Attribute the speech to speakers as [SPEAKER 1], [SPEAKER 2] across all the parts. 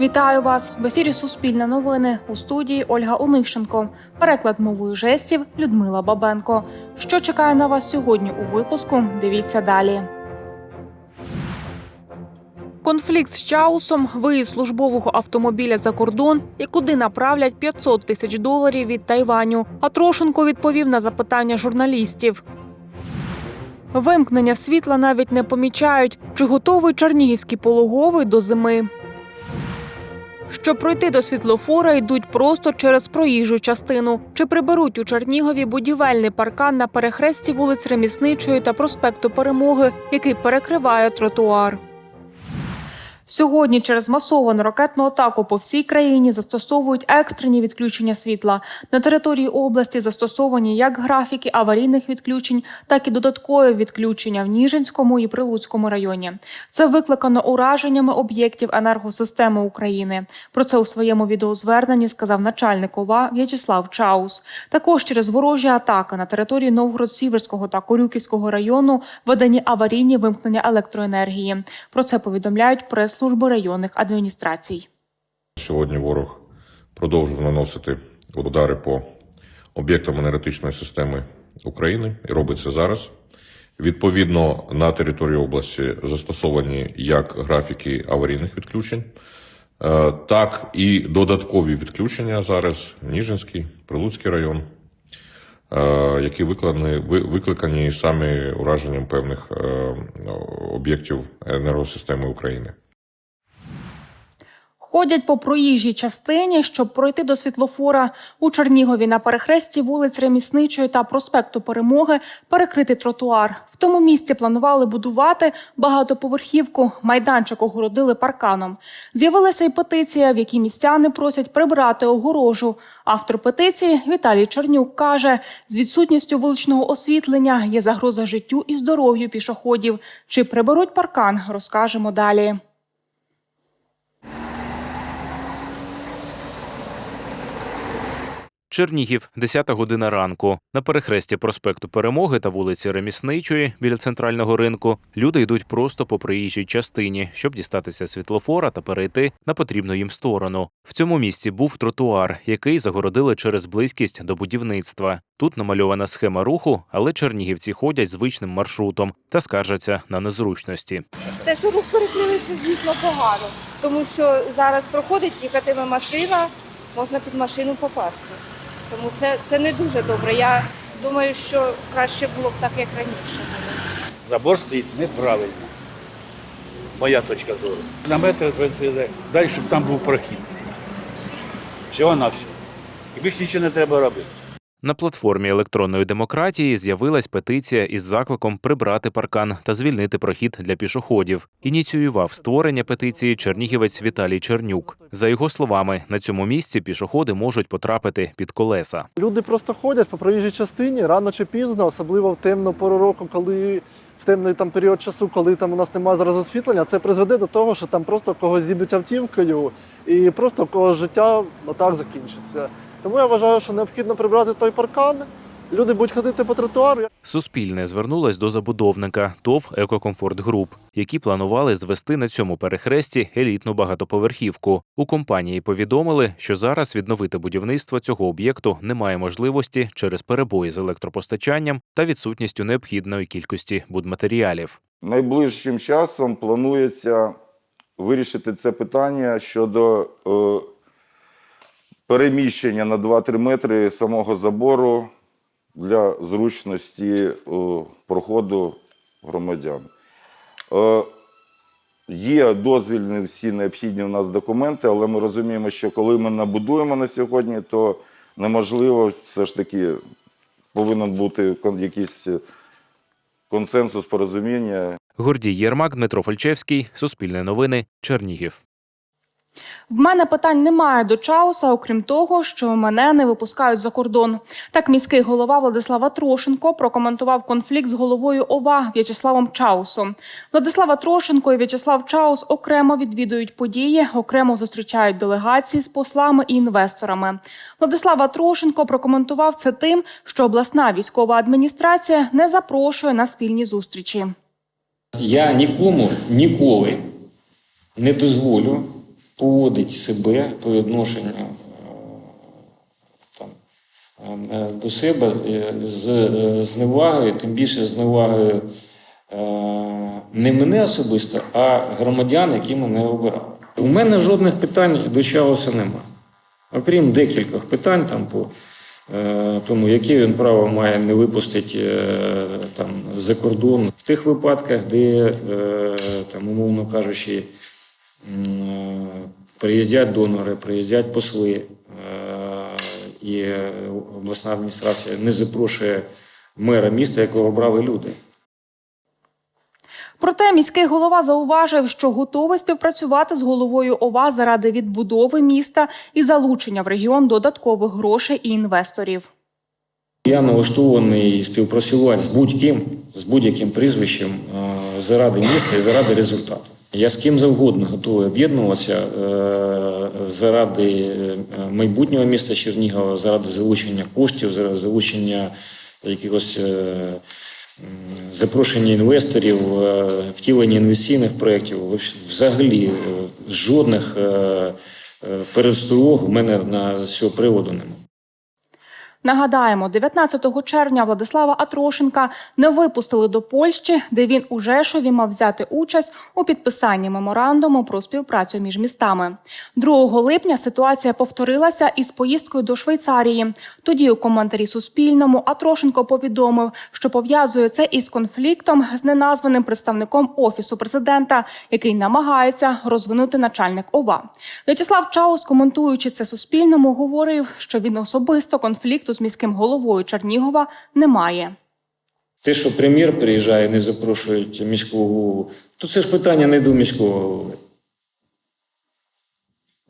[SPEAKER 1] Вітаю вас в ефірі Суспільне новини у студії Ольга Онищенко. Переклад мовою жестів Людмила Бабенко. Що чекає на вас сьогодні у випуску? Дивіться далі. Конфлікт з Чаусом, виїзд службового автомобіля за кордон і куди направлять 500 тисяч доларів від Тайваню. А Трошенко відповів на запитання журналістів. Вимкнення світла навіть не помічають, чи готовий Чернігівський пологовий до зими. Щоб пройти до світлофора, йдуть просто через проїжджу частину. Чи приберуть у Чернігові будівельний паркан на перехресті вулиць Ремісничої та проспекту Перемоги, який перекриває тротуар. Сьогодні через масовану ракетну атаку по всій країні застосовують екстрені відключення світла. На території області застосовані як графіки аварійних відключень, так і додаткові відключення в Ніжинському і Прилуцькому районі. Це викликано ураженнями об'єктів енергосистеми України. Про це у своєму відеозверненні сказав начальник ОВА В'ячеслав Чаус. Також через ворожі атаки на території Новгород-Сіверського та Корюківського району видані аварійні вимкнення електроенергії. Про це повідомляють прес-служби районних адміністрацій.
[SPEAKER 2] Сьогодні ворог продовжує наносити удари по об'єктам енергетичної системи України і робить це зараз. Відповідно, на території області застосовані як графіки аварійних відключень, е, так і додаткові відключення зараз Ніжинський, Прилуцький район, е, які викликані, викликані саме ураженням певних е, об'єктів енергосистеми України.
[SPEAKER 1] Ходять по проїжджій частині, щоб пройти до світлофора у Чернігові на перехресті вулиць Ремісничої та проспекту Перемоги перекрити тротуар. В тому місці планували будувати багатоповерхівку. Майданчик огородили парканом. З'явилася й петиція, в якій містяни просять прибрати огорожу. Автор петиції Віталій Чернюк каже: з відсутністю вуличного освітлення є загроза життю і здоров'ю пішоходів. Чи приберуть паркан, розкажемо далі.
[SPEAKER 3] Чернігів, 10 година ранку. На перехресті проспекту Перемоги та вулиці Ремісничої біля центрального ринку люди йдуть просто по проїжджій частині, щоб дістатися світлофора та перейти на потрібну їм сторону. В цьому місці був тротуар, який загородили через близькість до будівництва. Тут намальована схема руху, але чернігівці ходять звичним маршрутом та скаржаться на незручності.
[SPEAKER 4] Те, що рух перекрили, звісно, погано, тому що зараз проходить, їхатиме машина, можна під машину попасти. Тому це, це не дуже добре. Я думаю, що краще було б так, як раніше.
[SPEAKER 5] Забор стоїть неправильно. Моя точка зору. На метр далі, щоб там був прохід. Всього на все. І більше нічого не треба робити.
[SPEAKER 3] На платформі електронної демократії з'явилась петиція із закликом прибрати паркан та звільнити прохід для пішоходів. Ініціював створення петиції чернігівець Віталій Чернюк. За його словами, на цьому місці пішоходи можуть потрапити під колеса.
[SPEAKER 6] Люди просто ходять по проїжджій частині рано чи пізно, особливо в темну пору року, коли в темний там період часу, коли там у нас немає зараз освітлення, це призведе до того, що там просто когось зіб'ють автівкою і просто когось життя отак закінчиться. Тому я вважаю, що необхідно прибрати той паркан. Люди будуть ходити по тротуару.
[SPEAKER 3] Суспільне звернулось до забудовника ТОВ Екокомфорт Груп, які планували звести на цьому перехресті елітну багатоповерхівку. У компанії повідомили, що зараз відновити будівництво цього об'єкту немає можливості через перебої з електропостачанням та відсутністю необхідної кількості будматеріалів.
[SPEAKER 7] Найближчим часом планується вирішити це питання щодо е, переміщення на 2-3 метри самого забору для зручності е, проходу громадян. Е, Є дозвільні всі необхідні у нас документи, але ми розуміємо, що коли ми набудуємо на сьогодні, то неможливо все ж таки повинен бути якийсь е, консенсус, порозуміння.
[SPEAKER 3] Гордій Єрмак, Дмитро Фальчевський, Суспільне новини, Чернігів.
[SPEAKER 1] В мене питань немає до Чауса, окрім того, що мене не випускають за кордон. Так міський голова Владислава Трошенко прокоментував конфлікт з головою ОВА В'ячеславом Чаусом. Владислава Трошенко і В'ячеслав Чаус окремо відвідують події, окремо зустрічають делегації з послами і інвесторами. Владислава Трошенко прокоментував це тим, що обласна військова адміністрація не запрошує на спільні зустрічі.
[SPEAKER 8] Я нікому ніколи не дозволю поводить себе по відношенню е, там, е, до себе е, з е, зневагою, тим більше зневагою е, не мене особисто, а громадян, які мене обирали. У мене жодних питань до Чауса немає. Окрім декількох питань там по е, тому, яке він право має не випустити е, там за кордон в тих випадках, де е, там, умовно кажучи, е, приїздять донори, приїздять посли, е, і обласна адміністрація не запрошує мера міста, якого обрали люди.
[SPEAKER 1] Проте міський голова зауважив, що готовий співпрацювати з головою ОВА заради відбудови міста і залучення в регіон додаткових грошей і інвесторів.
[SPEAKER 8] Я налаштований співпрацювати з будь-ким, з будь-яким прізвищем е, заради міста і заради результату. Я з ким завгодно готовий об'єднуватися е, заради е, майбутнього міста Чернігова, заради залучення коштів, заради залучення якихось е, запрошення інвесторів, втілення інвестиційних проєктів. Взагалі жодних пересторог у мене на цього приводу немає.
[SPEAKER 1] Нагадаємо, 19 червня Владислава Атрошенка не випустили до Польщі, де він у Жешові мав взяти участь у підписанні меморандуму про співпрацю між містами. 2 липня ситуація повторилася із поїздкою до Швейцарії. Тоді у коментарі Суспільному Атрошенко повідомив, що пов'язує це із конфліктом з неназваним представником офісу президента, який намагається розвинути начальник ОВА. В'ячеслав Чаус, коментуючи це Суспільному, говорив, що він особисто конфлікту з міським головою Чернігова немає.
[SPEAKER 8] Те, що прем'єр приїжджає, не запрошують міського голову, то це ж питання не до міського голови.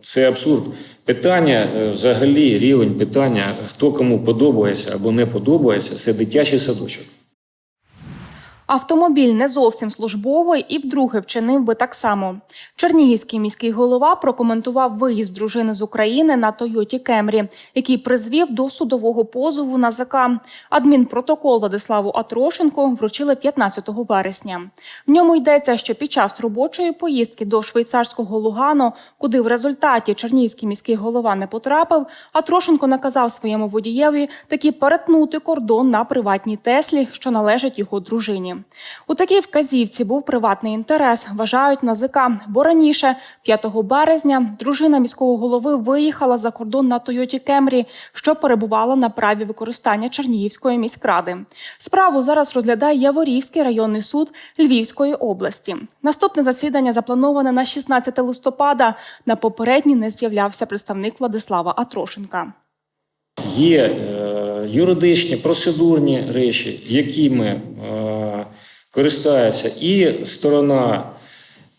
[SPEAKER 8] Це абсурд. Питання, е, взагалі, рівень питання, хто кому подобається або не подобається, це дитячий садочок.
[SPEAKER 1] Автомобіль не зовсім службовий і вдруге вчинив би так само. Чернігівський міський голова прокоментував виїзд дружини з України на Тойоті Кемрі, який призвів до судового позову на ЗК. Адмінпротокол Владиславу Атрошенко вручили 15 вересня. В ньому йдеться, що під час робочої поїздки до швейцарського Лугано, куди в результаті Чернігівський міський голова не потрапив, Атрошенко наказав своєму водієві таки перетнути кордон на приватній Теслі, що належить його дружині. У такій вказівці був приватний інтерес, вважають НАЗК, бо раніше, 5 березня, дружина міського голови виїхала за кордон на Тойоті Кемрі, що перебувала на праві використання Чернігівської міськради. Справу зараз розглядає Яворівський районний суд Львівської області. Наступне засідання заплановане на 16 листопада. На попередній не з'являвся представник Владислава Атрошенка.
[SPEAKER 8] Є е, юридичні, процедурні речі, якими е, користається і сторона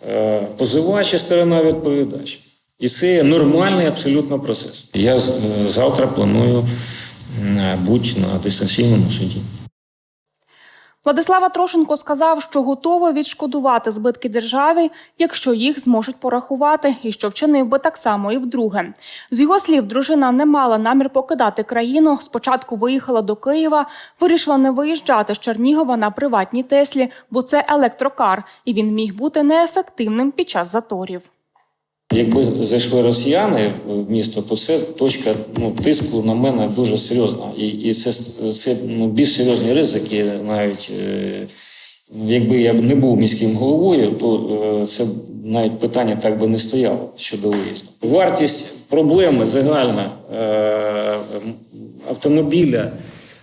[SPEAKER 8] позивача, позивач, і сторона відповідач. І це нормальний абсолютно процес. Я е, завтра планую бути на дистанційному суді.
[SPEAKER 1] Владислава Трошенко сказав, що готовий відшкодувати збитки державі, якщо їх зможуть порахувати, і що вчинив би так само і вдруге. З його слів, дружина не мала намір покидати країну. Спочатку виїхала до Києва, вирішила не виїжджати з Чернігова на приватній Теслі, бо це електрокар, і він міг бути неефективним під час заторів.
[SPEAKER 8] Якби зайшли росіяни в місто, то це точка ну, тиску на мене дуже серйозна. І, і це, це ну, більш серйозні ризики. Навіть е, якби я не був міським головою, то е, це навіть питання так би не стояло щодо виїзду. Вартість проблеми загальна е, автомобіля.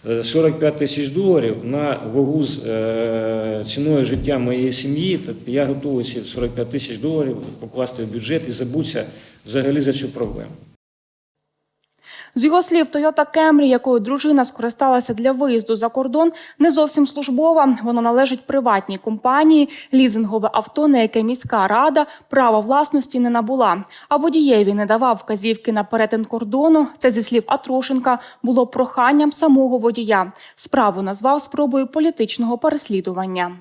[SPEAKER 8] Е, 45 тисяч доларів на вагу з е, ціною життя моєї сім'ї, я готовий ці 45 тисяч доларів покласти в бюджет і забутися взагалі за цю проблему.
[SPEAKER 1] З його слів, Toyota Camry, якою дружина скористалася для виїзду за кордон, не зовсім службова. Вона належить приватній компанії, лізингове авто, на яке міська рада права власності не набула. А водієві не давав вказівки на перетин кордону. Це зі слів Атрошенка було проханням самого водія. Справу назвав спробою політичного переслідування.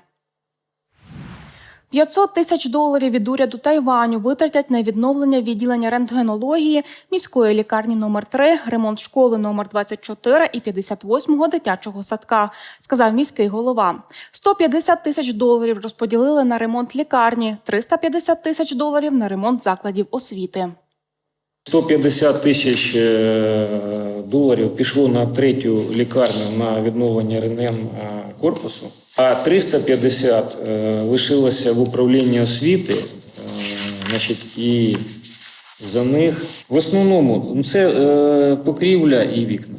[SPEAKER 1] 500 тисяч доларів від уряду Тайваню витратять на відновлення відділення рентгенології міської лікарні номер 3 ремонт школи номер 24 і 58-го дитячого садка, сказав міський голова. 150 тисяч доларів розподілили на ремонт лікарні, 350 тисяч доларів на ремонт закладів освіти.
[SPEAKER 8] 150 тисяч е, доларів пішло на третю лікарню на відновлення рентген е, корпусу, а 350 е, лишилося в управлінні освіти. Значить, і за них в основному ну, це покрівля і вікна.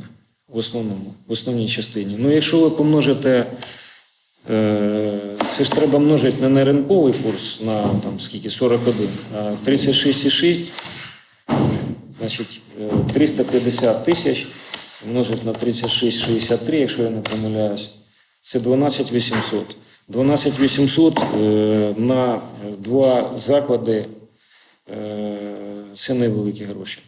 [SPEAKER 8] В основному, в основній частині. Ну, якщо ви помножите, це ж треба множити не на ринковий курс на там скільки 41, а 36,6. Значить, е, 350 тисяч множить на 36,63, якщо я не помиляюсь, це 12 800. 12 800 е, на два заклади е, це невеликі гроші.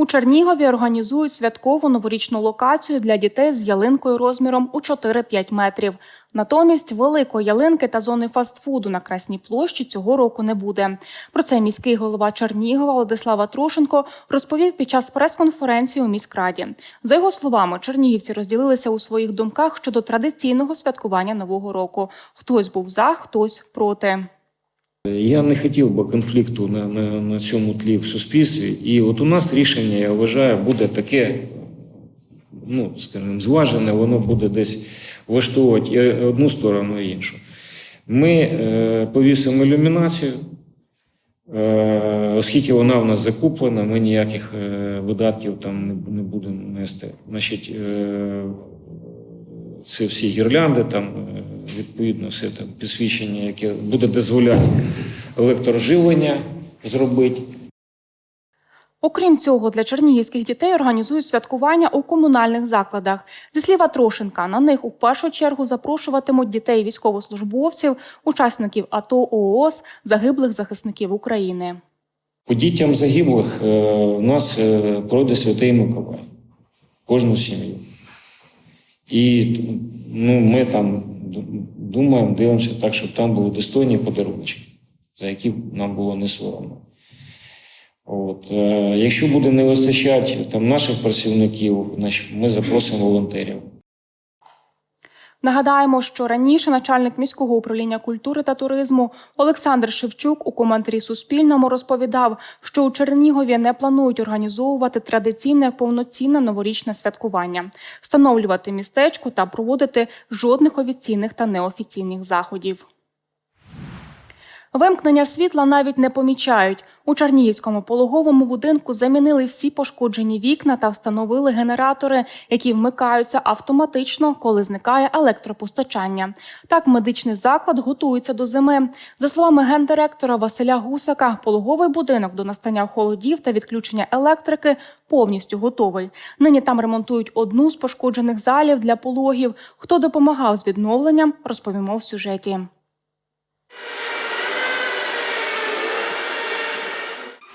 [SPEAKER 1] У Чернігові організують святкову новорічну локацію для дітей з ялинкою розміром у 4-5 метрів. Натомість великої ялинки та зони фастфуду на Красній площі цього року не буде. Про це міський голова Чернігова Владислава Трошенко розповів під час прес-конференції у міськраді. За його словами, чернігівці розділилися у своїх думках щодо традиційного святкування нового року. Хтось був за, хтось проти.
[SPEAKER 8] Я не хотів би конфлікту на, на, на цьому тлі в суспільстві. І от у нас рішення, я вважаю, буде таке, ну, скажімо, зважене, воно буде десь влаштовувати і одну сторону, і іншу. Ми е, повісимо ілюмінацію, е, оскільки вона в нас закуплена, ми ніяких е, видатків там не, не будемо нести. Значить, е, це всі гірлянди, там е, відповідно все там підсвічення, яке буде дозволяти електроживлення зробити.
[SPEAKER 1] Окрім цього, для чернігівських дітей організують святкування у комунальних закладах. Зі слів Трошенка, на них у першу чергу запрошуватимуть дітей військовослужбовців, учасників АТО ООС, загиблих захисників України.
[SPEAKER 8] По дітям загиблих е, у нас е, пройде Святий Миколай, кожну сім'ю. І ну, ми там думаємо, дивимося так, щоб там були достойні подарунки, за які нам було не соромно. От, е, якщо буде не вистачати там наших працівників, ми запросимо волонтерів.
[SPEAKER 1] Нагадаємо, що раніше начальник міського управління культури та туризму Олександр Шевчук у коментарі Суспільному розповідав, що у Чернігові не планують організовувати традиційне повноцінне новорічне святкування, встановлювати містечко та проводити жодних офіційних та неофіційних заходів. Вимкнення світла навіть не помічають. У Чернігівському пологовому будинку замінили всі пошкоджені вікна та встановили генератори, які вмикаються автоматично, коли зникає електропостачання. Так, медичний заклад готується до зими. За словами гендиректора Василя Гусака, пологовий будинок до настання холодів та відключення електрики повністю готовий. Нині там ремонтують одну з пошкоджених залів для пологів. Хто допомагав з відновленням, розповімо в сюжеті.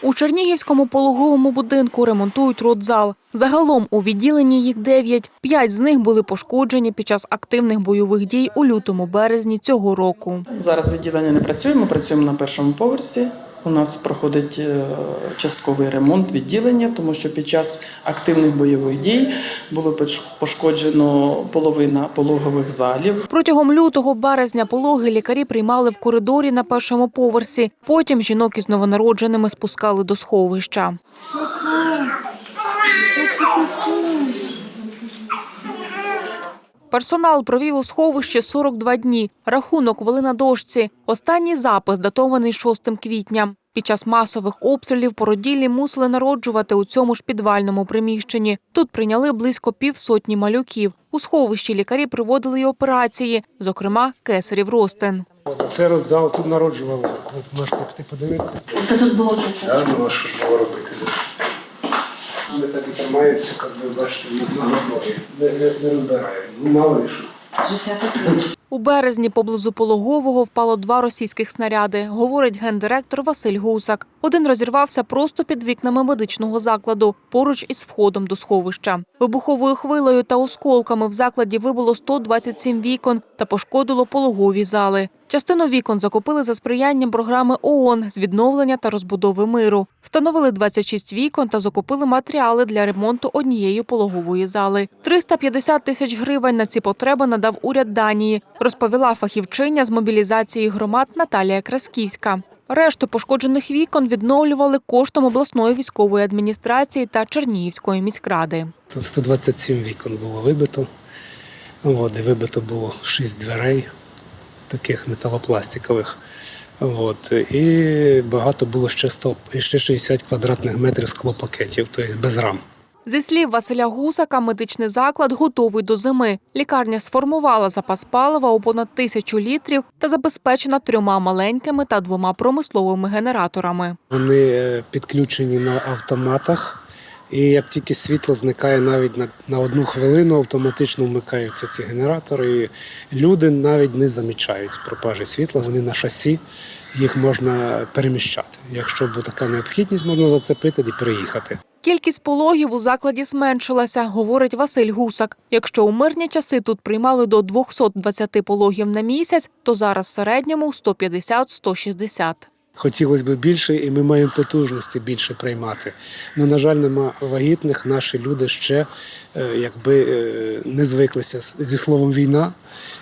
[SPEAKER 1] У Чернігівському пологовому будинку ремонтують родзал. Загалом у відділенні їх дев'ять. П'ять з них були пошкоджені під час активних бойових дій у лютому-березні цього року.
[SPEAKER 9] Зараз відділення не працює, ми працюємо на першому поверсі. У нас проходить е, частковий ремонт відділення, тому що під час активних бойових дій було пошкоджено половина пологових залів.
[SPEAKER 1] Протягом лютого-березня пологи лікарі приймали в коридорі на першому поверсі. Потім жінок із новонародженими спускали до сховища. Персонал провів у сховищі 42 дні. Рахунок вели на дошці. Останній запис датований 6 квітня. Під час масових обстрілів породіллі мусили народжувати у цьому ж підвальному приміщенні. Тут прийняли близько півсотні малюків. У сховищі лікарі проводили й операції, зокрема кесарів ростин.
[SPEAKER 10] Це роззал тут народжували. Можете піти подивитися.
[SPEAKER 11] Це тут було кисень.
[SPEAKER 10] Я думаю, що ж було робити. Ми так і тримаємося, як ви бачите, на. Не, не, не розбираємо. Ну, мало ли що.
[SPEAKER 11] Життя таке.
[SPEAKER 1] У березні поблизу пологового впало два російських снаряди, говорить гендиректор Василь Гусак. Один розірвався просто під вікнами медичного закладу, поруч із входом до сховища. Вибуховою хвилею та осколками в закладі вибило 127 вікон та пошкодило пологові зали. Частину вікон закупили за сприянням програми ООН з відновлення та розбудови миру. Встановили 26 вікон та закупили матеріали для ремонту однієї пологової зали. 350 тисяч гривень на ці потреби надав уряд Данії, розповіла фахівчиня з мобілізації громад Наталія Красківська. Решту пошкоджених вікон відновлювали коштом обласної військової адміністрації та Чернігівської міськради.
[SPEAKER 10] 127 вікон було вибито. От, і вибито було 6 дверей, таких металопластикових. От, і багато було ще 100, і ще 60 квадратних метрів склопакетів, тобто без рам.
[SPEAKER 1] Зі слів Василя Гусака, медичний заклад готовий до зими. Лікарня сформувала запас палива у понад тисячу літрів та забезпечена трьома маленькими та двома промисловими генераторами.
[SPEAKER 10] Вони е, підключені на автоматах. І як тільки світло зникає навіть на, на одну хвилину, автоматично вмикаються ці генератори. І люди навіть не замічають пропажі світла. Вони на шасі, їх можна переміщати. Якщо буде така необхідність, можна зацепити і переїхати.
[SPEAKER 1] Кількість пологів у закладі зменшилася, говорить Василь Гусак. Якщо у мирні часи тут приймали до 220 пологів на місяць, то зараз в середньому 150-160.
[SPEAKER 10] Хотілося б більше, і ми маємо потужності більше приймати. Ну, на жаль, нема вагітних. Наші люди ще е, якби е, не звиклися зі словом війна,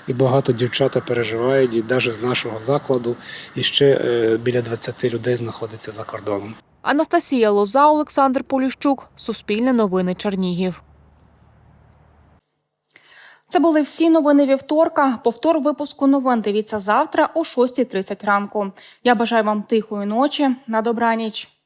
[SPEAKER 10] і багато дівчата переживають, і навіть з нашого закладу, і ще е, біля 20 людей знаходиться за кордоном.
[SPEAKER 1] Анастасія Лоза, Олександр Поліщук, Суспільне новини Чернігів. Це були всі новини вівторка. Повтор випуску новин дивіться завтра о 6.30 ранку. Я бажаю вам тихої ночі. На добраніч.